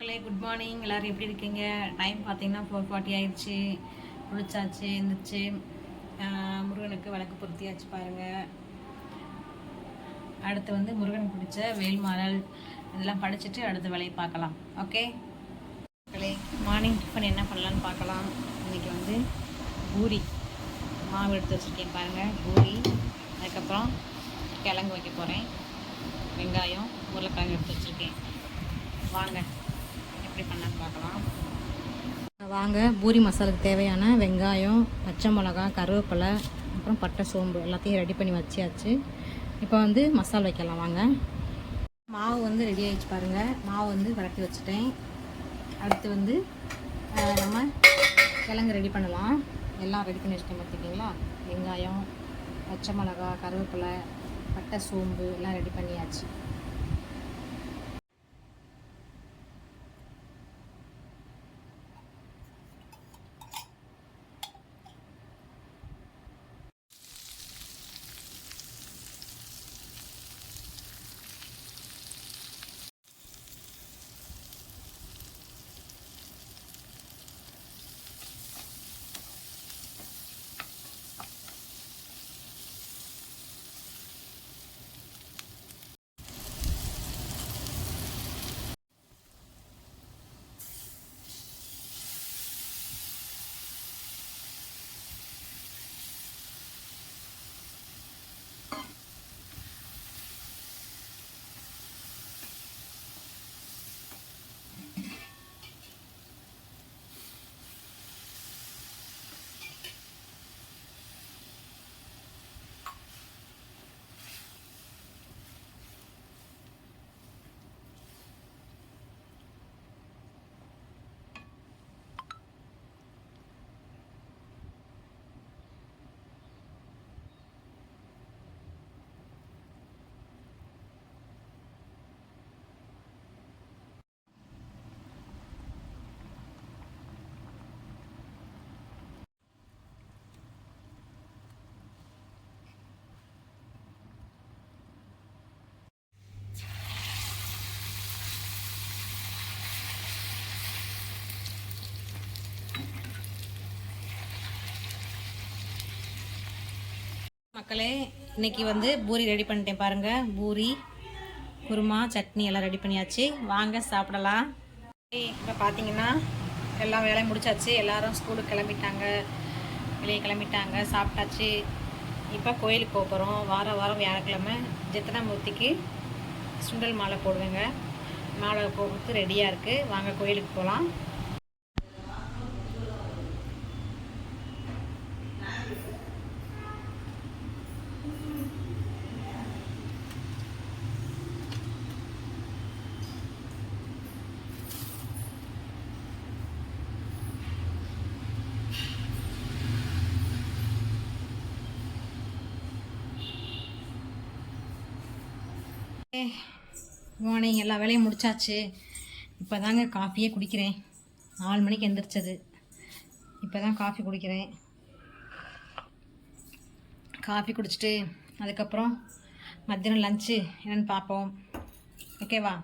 மக்களே good morning எல்லோரும் எப்படி இருக்கீங்க? டைம் பார்த்தீங்கன்னா ஃபோர் ஃபார்ட்டி ஆயிடுச்சு. குளிச்சாச்சு எழுந்திரிச்சு முருகனுக்கு விளக்கு பொருத்தியாச்சு பாருங்கள் அடுத்து வந்து முருகன் பிடிச்ச வேல்மாறல் இதெல்லாம் படிச்சுட்டு அடுத்த வேலையை பார்க்கலாம். ஓகே மக்களே மார்னிங் டிஃபன் என்ன பண்ணலான்னு பார்க்கலாம். இன்றைக்கி வந்து பூரி. மாவு எடுத்து வச்சுருக்கேன் பாருங்கள் பூரி அதுக்கப்புறம் கிழங்கு வைக்க போகிறேன் வெங்காயம் உருளைக்கிழங்கு எடுத்து வச்சுருக்கேன். வாங்க. எப்படி பார்க்கலாம். வாங்க பூரி மசாலுக்கு தேவையான வெங்காயம் பச்சை மிளகா கருவேப்பிலை அப்புறம் பட்டை சோம்பு எல்லாத்தையும் ரெடி பண்ணி வச்சியாச்சு இப்போ வந்து மசாலா வைக்கலாம் வாங்க. மாவு வந்து ரெடி ஆகிடுச்சு பாருங்கள் மாவு வந்து விரட்டி வச்சுட்டேன். அடுத்து வந்து நம்ம கிழங்கு ரெடி பண்ணலாம். எல்லாம் ரெடி பண்ணி வச்சுட்டேன் பார்த்துக்கிங்களா வெங்காயம் பச்சை மிளகா கருவேப்பிலை பட்டை சோம்பு எல்லாம் ரெடி பண்ணியாச்சு. மக்களே இன்னைக்கு வந்து பூரி ரெடி பண்ணிட்டேன் பாருங்க. பூரி குருமா சட்னி எல்லாம் ரெடி பண்ணியாச்சு. வாங்க சாப்பிடலாம். இப்போ பார்த்தீங்கன்னா எல்லாம் வேலையும் முடிச்சாச்சு. எல்லாரும் ஸ்கூலுக்கு கிளம்பிட்டாங்க. வெளியே கிளம்பிட்டாங்க. சாப்பிட்டாச்சு. இப்போ கோயிலுக்கு போக போகிறோம் வாரம் வாரம் வியாழக்கிழமை ஜெத்தனாமூர்த்திக்கு சுண்டல் மாலை போடுவேங்க. மாலை போடுறது ரெடியாக இருக்குது வாங்க கோயிலுக்கு போகலாம் மார்னிங் எல்லா வேலையும் முடிச்சாச்சு. இப்போ தாங்க காஃபியே குடிக்கிறேன். நாலு மணிக்கு எந்திரிச்சது. இப்போ தான் காஃபி குடிக்கிறேன். காஃபி குடிச்சிட்டு அதுக்கப்புறம் மத்தியானம் லஞ்சு என்னென்னு பார்ப்போம். ஓகேவா?